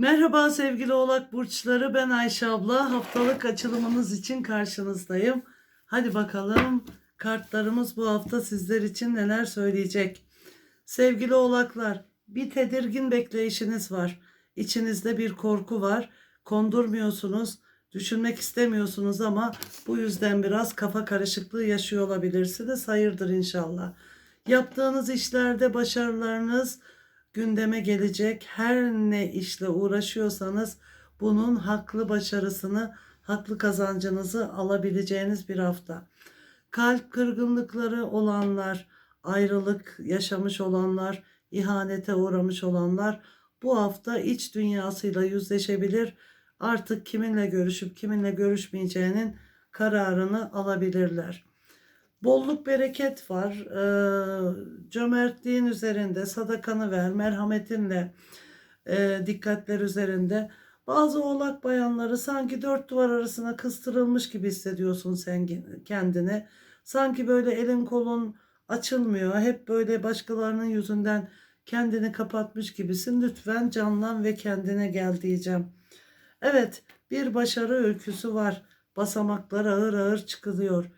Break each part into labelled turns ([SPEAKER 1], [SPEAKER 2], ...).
[SPEAKER 1] Merhaba sevgili oğlak burçları ben Ayşe abla haftalık açılımınız için karşınızdayım. Hadi bakalım kartlarımız bu hafta sizler için neler söyleyecek. Sevgili oğlaklar bir tedirgin bekleyişiniz var. İçinizde bir korku var. Kondurmuyorsunuz, düşünmek istemiyorsunuz ama bu yüzden biraz kafa karışıklığı yaşıyor olabilirsiniz. Hayırdır inşallah. Yaptığınız işlerde başarılarınız gündeme gelecek. Her ne işle uğraşıyorsanız bunun haklı başarısını, haklı kazancınızı alabileceğiniz bir hafta. Kalp kırgınlıkları olanlar, ayrılık yaşamış olanlar, ihanete uğramış olanlar bu hafta iç dünyasıyla yüzleşebilir. Artık kiminle görüşüp kiminle görüşmeyeceğinin kararını alabilirler. Bolluk bereket var. Ee, cömertliğin üzerinde sadakanı ver, merhametinle e, dikkatler üzerinde. Bazı oğlak bayanları sanki dört duvar arasına kıstırılmış gibi hissediyorsun sen kendini. Sanki böyle elin kolun açılmıyor. Hep böyle başkalarının yüzünden kendini kapatmış gibisin. Lütfen canlan ve kendine gel diyeceğim. Evet, bir başarı öyküsü var. Basamaklar ağır ağır çıkılıyor.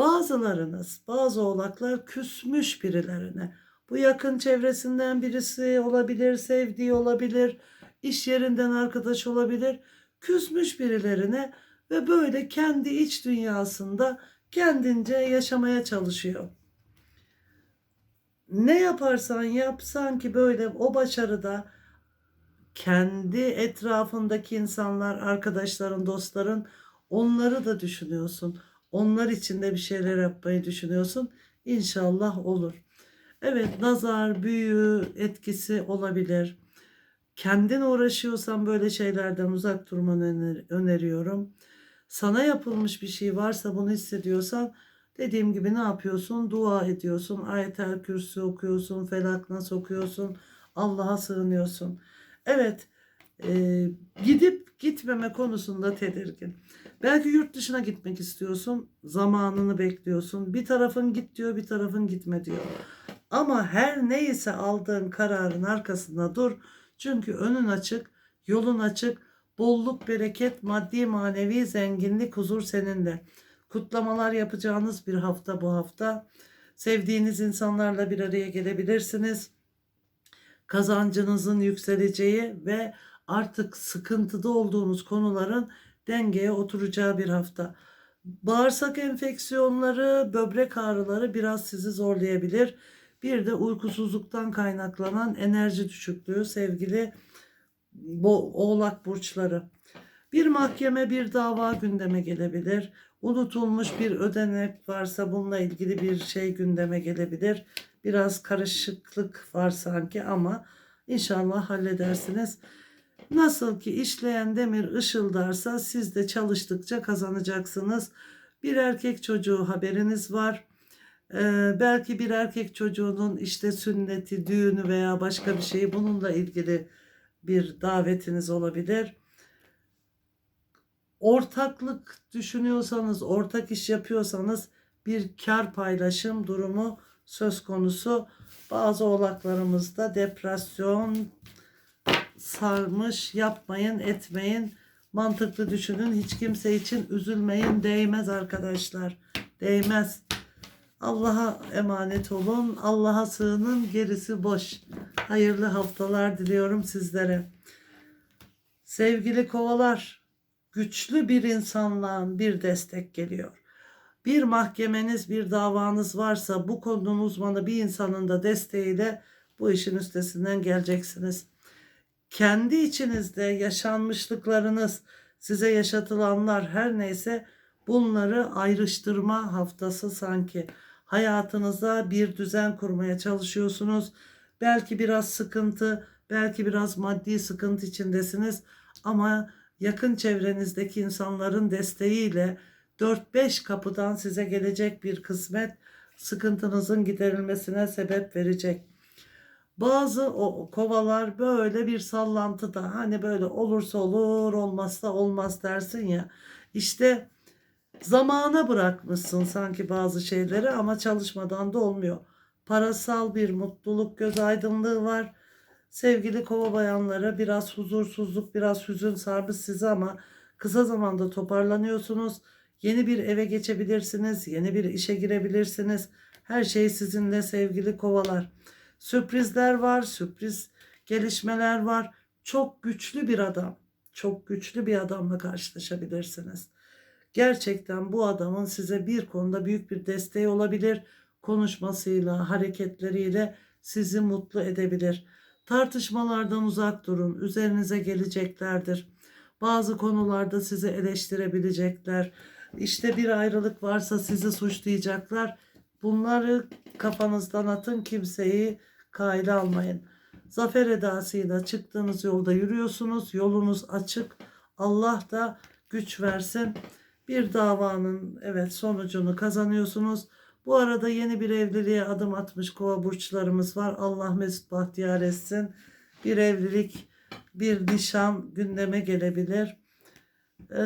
[SPEAKER 1] Bazılarınız, bazı oğlaklar küsmüş birilerine. Bu yakın çevresinden birisi olabilir, sevdiği olabilir, iş yerinden arkadaş olabilir. Küsmüş birilerine ve böyle kendi iç dünyasında kendince yaşamaya çalışıyor. Ne yaparsan yap sanki böyle o başarıda kendi etrafındaki insanlar, arkadaşların, dostların onları da düşünüyorsun. Onlar için de bir şeyler yapmayı düşünüyorsun. İnşallah olur. Evet nazar, büyü etkisi olabilir. Kendin uğraşıyorsan böyle şeylerden uzak durmanı öner- öneriyorum. Sana yapılmış bir şey varsa bunu hissediyorsan dediğim gibi ne yapıyorsun? Dua ediyorsun. Ayetel kürsü okuyorsun. Felak nas okuyorsun. Allah'a sığınıyorsun. Evet e, gidip gitmeme konusunda tedirgin. Belki yurt dışına gitmek istiyorsun. Zamanını bekliyorsun. Bir tarafın git diyor, bir tarafın gitme diyor. Ama her neyse aldığın kararın arkasında dur. Çünkü önün açık, yolun açık. Bolluk, bereket, maddi, manevi zenginlik, huzur seninle. Kutlamalar yapacağınız bir hafta bu hafta. Sevdiğiniz insanlarla bir araya gelebilirsiniz. Kazancınızın yükseleceği ve artık sıkıntıda olduğunuz konuların dengeye oturacağı bir hafta. Bağırsak enfeksiyonları, böbrek ağrıları biraz sizi zorlayabilir. Bir de uykusuzluktan kaynaklanan enerji düşüklüğü sevgili oğlak burçları. Bir mahkeme, bir dava gündeme gelebilir. Unutulmuş bir ödenek varsa bununla ilgili bir şey gündeme gelebilir. Biraz karışıklık var sanki ama inşallah halledersiniz. Nasıl ki işleyen demir ışıldarsa siz de çalıştıkça kazanacaksınız. Bir erkek çocuğu haberiniz var. Ee, belki bir erkek çocuğunun işte sünneti, düğünü veya başka bir şeyi bununla ilgili bir davetiniz olabilir. Ortaklık düşünüyorsanız, ortak iş yapıyorsanız bir kar paylaşım durumu söz konusu. Bazı oğlaklarımızda depresyon, sarmış yapmayın etmeyin. Mantıklı düşünün. Hiç kimse için üzülmeyin. Değmez arkadaşlar. Değmez. Allah'a emanet olun. Allah'a sığının. Gerisi boş. Hayırlı haftalar diliyorum sizlere. Sevgili kovalar güçlü bir insanlığın bir destek geliyor. Bir mahkemeniz bir davanız varsa bu konunun uzmanı bir insanın da desteğiyle bu işin üstesinden geleceksiniz kendi içinizde yaşanmışlıklarınız, size yaşatılanlar her neyse bunları ayrıştırma haftası sanki. Hayatınıza bir düzen kurmaya çalışıyorsunuz. Belki biraz sıkıntı, belki biraz maddi sıkıntı içindesiniz ama yakın çevrenizdeki insanların desteğiyle 4-5 kapıdan size gelecek bir kısmet sıkıntınızın giderilmesine sebep verecek. Bazı o kovalar böyle bir sallantıda hani böyle olursa olur olmazsa olmaz dersin ya. İşte zamana bırakmışsın sanki bazı şeyleri ama çalışmadan da olmuyor. Parasal bir mutluluk göz aydınlığı var. Sevgili kova bayanları biraz huzursuzluk, biraz hüzün sarmış sizi ama kısa zamanda toparlanıyorsunuz. Yeni bir eve geçebilirsiniz, yeni bir işe girebilirsiniz. Her şey sizinle sevgili kovalar. Sürprizler var, sürpriz gelişmeler var. Çok güçlü bir adam, çok güçlü bir adamla karşılaşabilirsiniz. Gerçekten bu adamın size bir konuda büyük bir desteği olabilir. Konuşmasıyla, hareketleriyle sizi mutlu edebilir. Tartışmalardan uzak durun. Üzerinize geleceklerdir. Bazı konularda sizi eleştirebilecekler. İşte bir ayrılık varsa sizi suçlayacaklar. Bunları kafanızdan atın kimseyi kayda almayın. Zafer edasıyla çıktığınız yolda yürüyorsunuz. Yolunuz açık. Allah da güç versin. Bir davanın evet sonucunu kazanıyorsunuz. Bu arada yeni bir evliliğe adım atmış kova burçlarımız var. Allah mesut bahtiyar etsin. Bir evlilik, bir nişan gündeme gelebilir. Ee,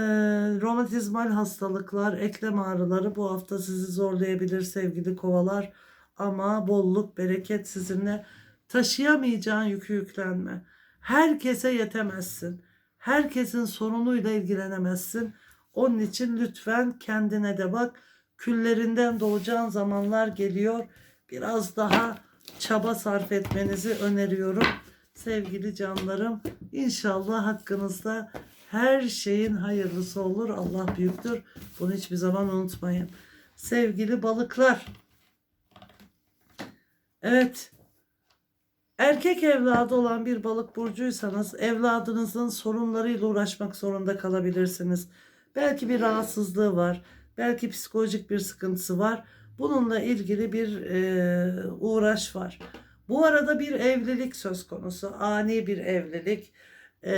[SPEAKER 1] romatizmal hastalıklar, eklem ağrıları bu hafta sizi zorlayabilir sevgili kovalar. Ama bolluk, bereket sizinle taşıyamayacağın yükü yüklenme. Herkese yetemezsin. Herkesin sorunuyla ilgilenemezsin. Onun için lütfen kendine de bak. Küllerinden doğacağın zamanlar geliyor. Biraz daha çaba sarf etmenizi öneriyorum. Sevgili canlarım, inşallah hakkınızda her şeyin hayırlısı olur. Allah büyüktür. Bunu hiçbir zaman unutmayın. Sevgili balıklar. Evet. Erkek evladı olan bir balık burcuysanız evladınızın sorunlarıyla uğraşmak zorunda kalabilirsiniz. Belki bir rahatsızlığı var. Belki psikolojik bir sıkıntısı var. Bununla ilgili bir e, uğraş var. Bu arada bir evlilik söz konusu. Ani bir evlilik. E,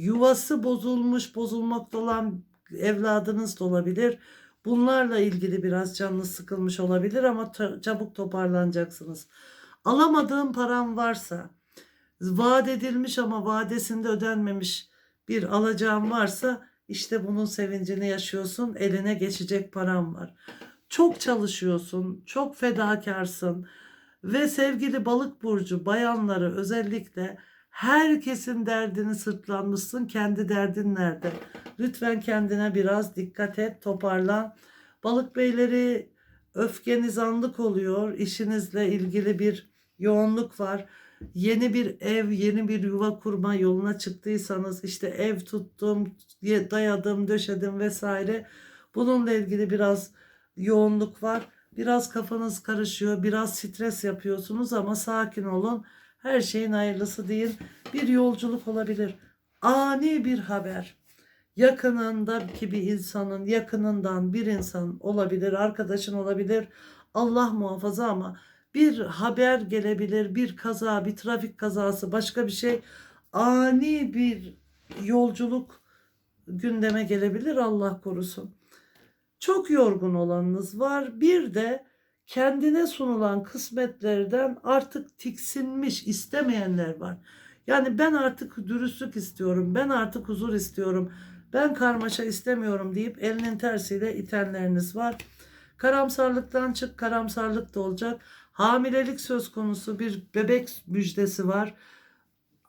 [SPEAKER 1] yuvası bozulmuş, bozulmakta olan evladınız da olabilir. Bunlarla ilgili biraz canınız sıkılmış olabilir ama çabuk toparlanacaksınız. Alamadığım param varsa, vaat edilmiş ama vadesinde ödenmemiş bir alacağım varsa işte bunun sevincini yaşıyorsun. Eline geçecek param var. Çok çalışıyorsun, çok fedakarsın ve sevgili balık burcu bayanları özellikle herkesin derdini sırtlanmışsın. Kendi derdin nerede? Lütfen kendine biraz dikkat et, toparlan. Balık beyleri öfkeniz anlık oluyor. İşinizle ilgili bir yoğunluk var. Yeni bir ev, yeni bir yuva kurma yoluna çıktıysanız işte ev tuttum, dayadım, döşedim vesaire. Bununla ilgili biraz yoğunluk var. Biraz kafanız karışıyor, biraz stres yapıyorsunuz ama sakin olun. Her şeyin hayırlısı değil. Bir yolculuk olabilir. Ani bir haber. Yakınındaki bir insanın, yakınından bir insan olabilir, arkadaşın olabilir. Allah muhafaza ama bir haber gelebilir, bir kaza, bir trafik kazası, başka bir şey. Ani bir yolculuk gündeme gelebilir Allah korusun. Çok yorgun olanınız var. Bir de kendine sunulan kısmetlerden artık tiksinmiş istemeyenler var. Yani ben artık dürüstlük istiyorum, ben artık huzur istiyorum, ben karmaşa istemiyorum deyip elinin tersiyle itenleriniz var. Karamsarlıktan çık, karamsarlık da olacak. Hamilelik söz konusu bir bebek müjdesi var.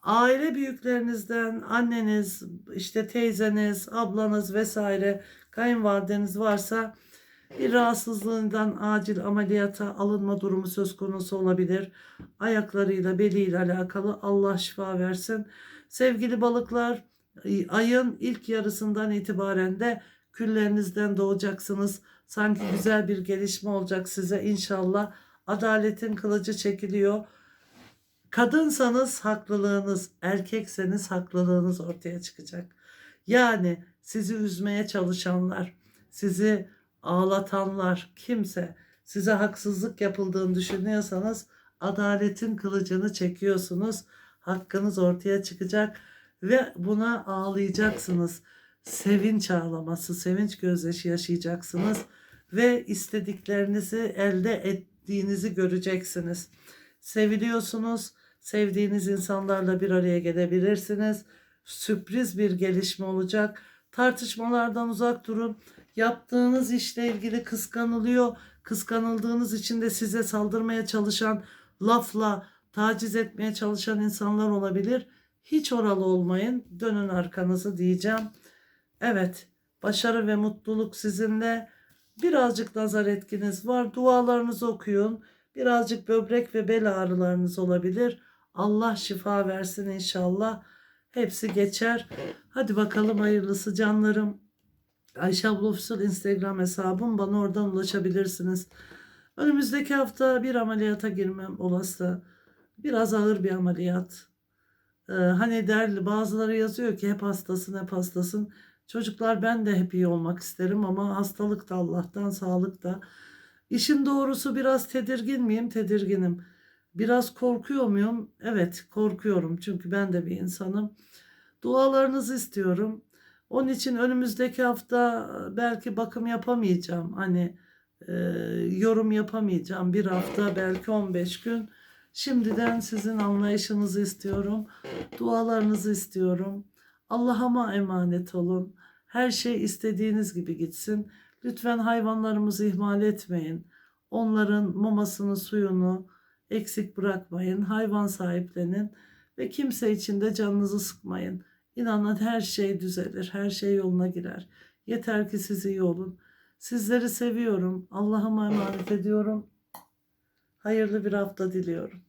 [SPEAKER 1] Aile büyüklerinizden anneniz, işte teyzeniz, ablanız vesaire kayınvalideniz varsa bir rahatsızlığından acil ameliyata alınma durumu söz konusu olabilir. Ayaklarıyla, beliyle alakalı Allah şifa versin. Sevgili balıklar, ayın ilk yarısından itibaren de küllerinizden doğacaksınız. Sanki güzel bir gelişme olacak size inşallah. Adaletin kılıcı çekiliyor. Kadınsanız haklılığınız, erkekseniz haklılığınız ortaya çıkacak. Yani sizi üzmeye çalışanlar, sizi ağlatanlar, kimse size haksızlık yapıldığını düşünüyorsanız adaletin kılıcını çekiyorsunuz. Hakkınız ortaya çıkacak ve buna ağlayacaksınız. Sevinç ağlaması, sevinç gözyaşı yaşayacaksınız ve istediklerinizi elde ettiğinizi göreceksiniz. Seviliyorsunuz, sevdiğiniz insanlarla bir araya gelebilirsiniz. Sürpriz bir gelişme olacak. Tartışmalardan uzak durun. Yaptığınız işle ilgili kıskanılıyor. Kıskanıldığınız için de size saldırmaya çalışan lafla, taciz etmeye çalışan insanlar olabilir. Hiç oralı olmayın. Dönün arkanızı diyeceğim. Evet, başarı ve mutluluk sizinle. Birazcık nazar etkiniz var. Dualarınızı okuyun. Birazcık böbrek ve bel ağrılarınız olabilir. Allah şifa versin inşallah. Hepsi geçer. Hadi bakalım hayırlısı canlarım. Ayşe abla Official Instagram hesabım. Bana oradan ulaşabilirsiniz. Önümüzdeki hafta bir ameliyata girmem olası. Biraz ağır bir ameliyat. Ee, hani derli bazıları yazıyor ki hep hastasın hep hastasın. Çocuklar ben de hep iyi olmak isterim ama hastalık da Allah'tan sağlık da. İşin doğrusu biraz tedirgin miyim? Tedirginim. Biraz korkuyor muyum? Evet korkuyorum çünkü ben de bir insanım. Dualarınızı istiyorum. Onun için önümüzdeki hafta belki bakım yapamayacağım. Hani e, yorum yapamayacağım. Bir hafta belki 15 gün. Şimdiden sizin anlayışınızı istiyorum. Dualarınızı istiyorum. Allah'ıma emanet olun. Her şey istediğiniz gibi gitsin. Lütfen hayvanlarımızı ihmal etmeyin. Onların mamasını, suyunu eksik bırakmayın. Hayvan sahiplenin ve kimse için de canınızı sıkmayın. İnanın her şey düzelir, her şey yoluna girer. Yeter ki siz iyi olun. Sizleri seviyorum. Allah'ıma emanet ediyorum. Hayırlı bir hafta diliyorum.